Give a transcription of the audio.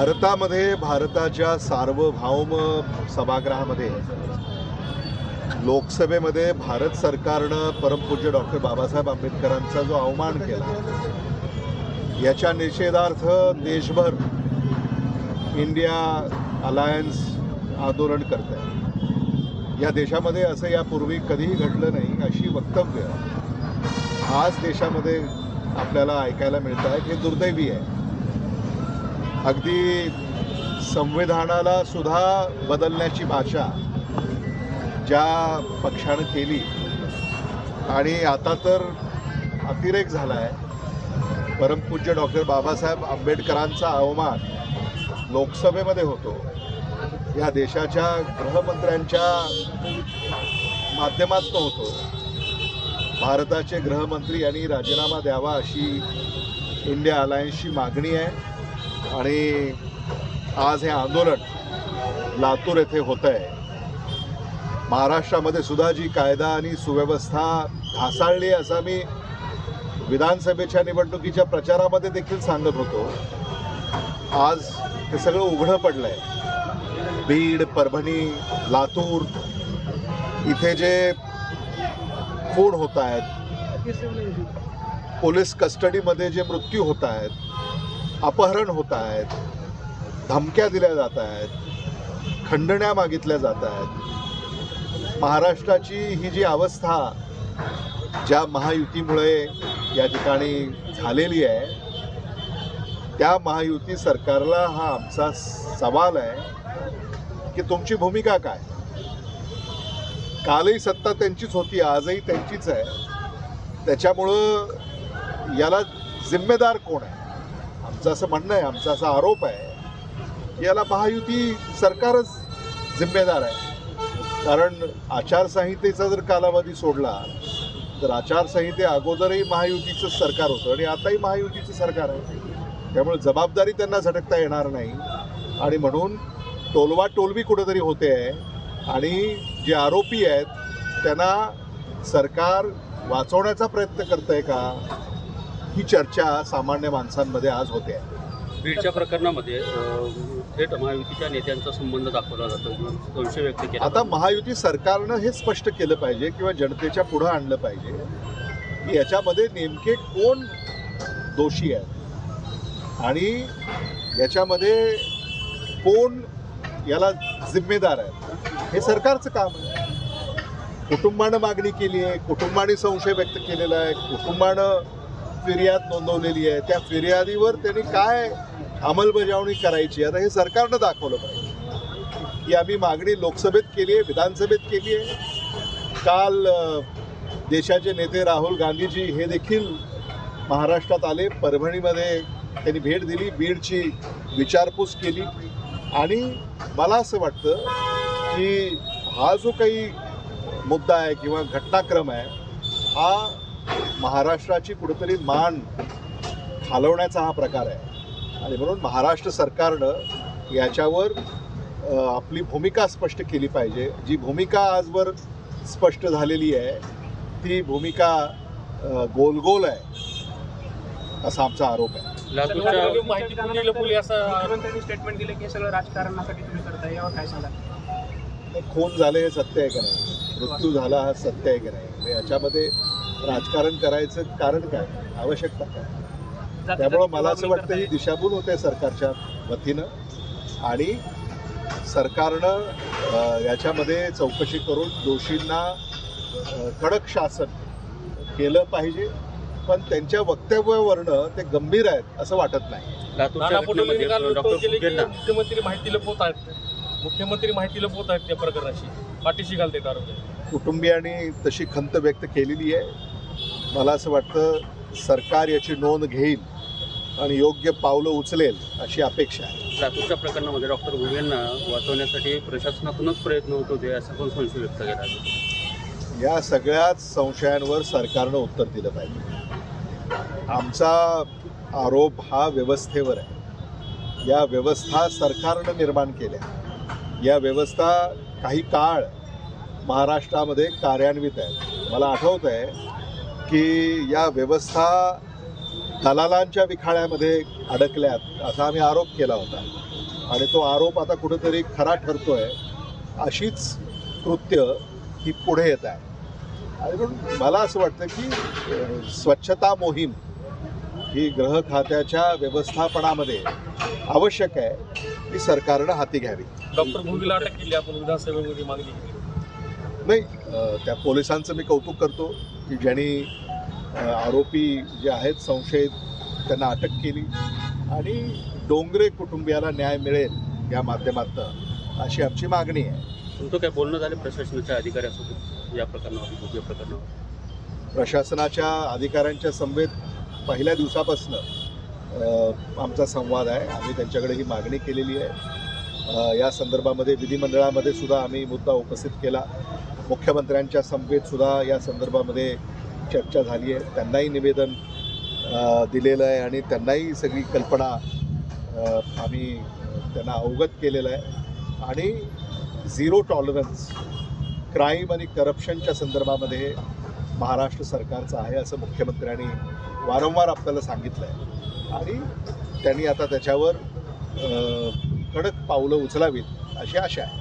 भारतामध्ये भारताच्या सार्वभौम सभागृहामध्ये लोकसभेमध्ये भारत सरकारनं परमपूज्य डॉक्टर बाबासाहेब आंबेडकरांचा जो अवमान केला याच्या निषेधार्थ देशभर इंडिया अलायन्स आंदोलन करत आहे या देशामध्ये असं यापूर्वी कधीही घडलं नाही अशी वक्तव्य आज देशामध्ये आपल्याला ऐकायला मिळत आहेत. हे दुर्दैवी आहे. अगदी संविधानाला सुद्धा बदलण्याची भाषा ज्या पक्षानं केली. आणि आता तर अतिरेक झाला आहे परमपूज्य डॉक्टर बाबासाहेब आंबेडकरांचा अवमान लोकसभेमध्ये होतो. या देशाच्या गृहमंत्र्यांच्या माध्यमातून होतो. भारताचे गृहमंत्री यांनी राजीनामा द्यावा अशी इंडिया अलायन्सची मागणी आहे. आणि आज हे आंदोलन लातूर येथे होत आहे. महाराष्ट्रामध्ये सुद्धा जी कायदा आणि सुव्यवस्था ढासाळली असं मी विधानसभेच्या निवडणुकीच्या प्रचारामध्ये देखील सांगत होतो. आज हे सगळं उघडं पडलं आहे बीड परभणी लातूर इथे जे खून होत आहेत पोलीस कस्टडीमध्ये जे मृत्यू होत आहेत अपहरण होत आहेत धमक्या दिल्या जात आहेत खंडण्या मागितल्या जात आहेत. महाराष्ट्राची ही जी अवस्था ज्या महायुतीमुळे या ठिकाणी झालेली आहे त्या महायुती सरकारला हा आमचा सवाल आहे की तुमची भूमिका काय? कालही सत्ता त्यांचीच होती आजही त्यांचीच आहे. त्याच्यामुळं याला जिम्मेदार कोण आहे? आमचं असं म्हणणं आहे आमचा असा आरोप आहे याला महायुती सरकारच जिम्मेदार आहे. कारण आचारसंहितेचा जर कालावधी सोडला तर आचारसंहिते अगोदरही महायुतीचं सरकार होतं आणि आताही महायुतीचं सरकार आहे. त्यामुळे जबाबदारी त्यांना झटकता येणार नाही. आणि म्हणून टोलवा टोलवी कुठेतरी होते आहे. आणि जे आरोपी आहेत त्यांना सरकार वाचवण्याचा प्रयत्न करत आहे का? ही चर्चा सामान्य माणसांमध्ये आज होते. आहे बीडच्या प्रकरणामध्ये थेट महायुतीच्या नेत्यांचा संबंध दाखवला जातो संशय व्यक्त केला आता महायुती सरकारनं हे स्पष्ट केलं पाहिजे किंवा जनतेच्या पुढं आणलं पाहिजे की याच्यामध्ये नेमके कोण दोषी आहेत आणि याच्यामध्ये कोण याला जिम्मेदार आहे? हे सरकारचं काम आहे. कुटुंबानं मागणी केली आहे कुटुंबाने संशय व्यक्त केलेला आहे कुटुंबानं फिर्याद नोंदवलेली आहे. त्या फिर्यादीवर त्यांनी काय अंमलबजावणी करायची? आता हे सरकारनं दाखवलं पाहिजे. की आम्ही मागणी लोकसभेत केली आहे विधानसभेत केली आहे. काल देशाचे नेते राहुल गांधीजी हे देखील महाराष्ट्रात आले. परभणीमध्ये त्यांनी भेट दिली बीडची विचारपूस केली. आणि मला असं वाटतं की हा जो काही मुद्दा आहे किंवा घटनाक्रम आहे हा महाराष्ट्राची कुठेतरी मान खालवण्याचा हा प्रकार आहे. आणि म्हणून महाराष्ट्र सरकारनं याच्यावर आपली भूमिका स्पष्ट केली पाहिजे. जी भूमिका आजवर स्पष्ट झालेली आहे ती भूमिका गोलगोल आहे असा आमचा आरोप आहे. लातूरच्या सर्वांनी माहिती कुणी लपवली असं मुख्यमंत्र्यांनी स्टेटमेंट दिलं की सगळं राजकारणासाठी तुम्ही करताय यावर काय सांगा खून झाले हे सत्य आहे का नाही? मृत्यू झाला हा सत्य आहे का नाही? याच्यामध्ये राजकारण करायचं कारण काय? आवश्यकता काय? त्यामुळं मला असं वाटतं ही दिशाभूल होते सरकारच्या वतीनं आणि सरकारनं याच्यामध्ये चौकशी करून दोषींना कडक शासन केलं पाहिजे पण त्यांच्या वक्तव्यावरनं ते गंभीर आहेत असं वाटत नाही. मुख्यमंत्री माहिती लपवत आहेत. मुख्यमंत्री माहिती लपवत आहेत त्या प्रकरणाशी. पाठीशी घालते आरोग्य कुटुंबियांनी तशी खंत व्यक्त केलेली आहे. मला असं वाटतं सरकार याची नोंद घेईल आणि योग्य पावलं उचलेल अशी अपेक्षा आहे. लातूरच्या प्रकरणामध्ये डॉक्टर भुवेंना वाचवण्यासाठी प्रशासनातूनच प्रयत्न होत होते असा पण संशय व्यक्त केला. या सगळ्याच संशयांवर सरकारनं उत्तर दिलं पाहिजे. आमचा आरोप हा व्यवस्थेवर आहे. या व्यवस्था सरकारनं निर्माण केल्या. या व्यवस्था काही काळ महाराष्ट्रामध्ये कार्यान्वित आहेत. मला आठवत आहे की या व्यवस्था दलालांच्या विखाळ्यामध्ये अडकल्यात असा आम्ही आरोप केला होता. आणि तो आरोप आता कुठेतरी खरा ठरतोय अशीच कृत्य ही पुढे येत आहे. आणि म्हणून मला असं वाटतं की स्वच्छता मोहीम ही गृह खात्याच्या व्यवस्थापनामध्ये आवश्यक आहे ती सरकारनं हाती घ्यावी. डॉक्टर भुवीला अटक केली आपण विधानसभेमध्ये मागणी केली. नाही त्या पोलिसांचं मी कौतुक करतो. की ज्यांनी आरोपी जे आहेत संशयित त्यांना अटक केली आणि डोंगरे कुटुंबियाला न्याय मिळेल या माध्यमातून अशी आमची मागणी आहे. तुमचं काय बोलणं झालं प्रशासनाच्या अधिकाऱ्यासोबत? या प्रकरणावर या प्रकरणावर. प्रशासनाच्या अधिकाऱ्यांच्या समवेत पहिल्या दिवसापासून आमचा संवाद आहे. आम्ही त्यांच्याकडे ही मागणी केलेली आहे. या संदर्भामध्ये विधिमंडळामध्ये सुद्धा आम्ही मुद्दा उपस्थित केला. मुख्यमंत्र्यांच्या समवेत सुद्धा या संदर्भामध्ये चर्चा झाली आहे. त्यांनाही निवेदन दिलेलं आहे आणि त्यांनाही सगळी कल्पना आम्ही त्यांना अवगत केलेलं आहे. आणि झिरो टॉलरन्स क्राईम आणि करप्शनच्या संदर्भामध्ये महाराष्ट्र सरकारचं आहे असं मुख्यमंत्र्यांनी वारंवार आपल्याला सांगितलं आहे. आणि त्यांनी आता त्याच्यावर कडक पावलं उचलावीत अशी आशा आहे.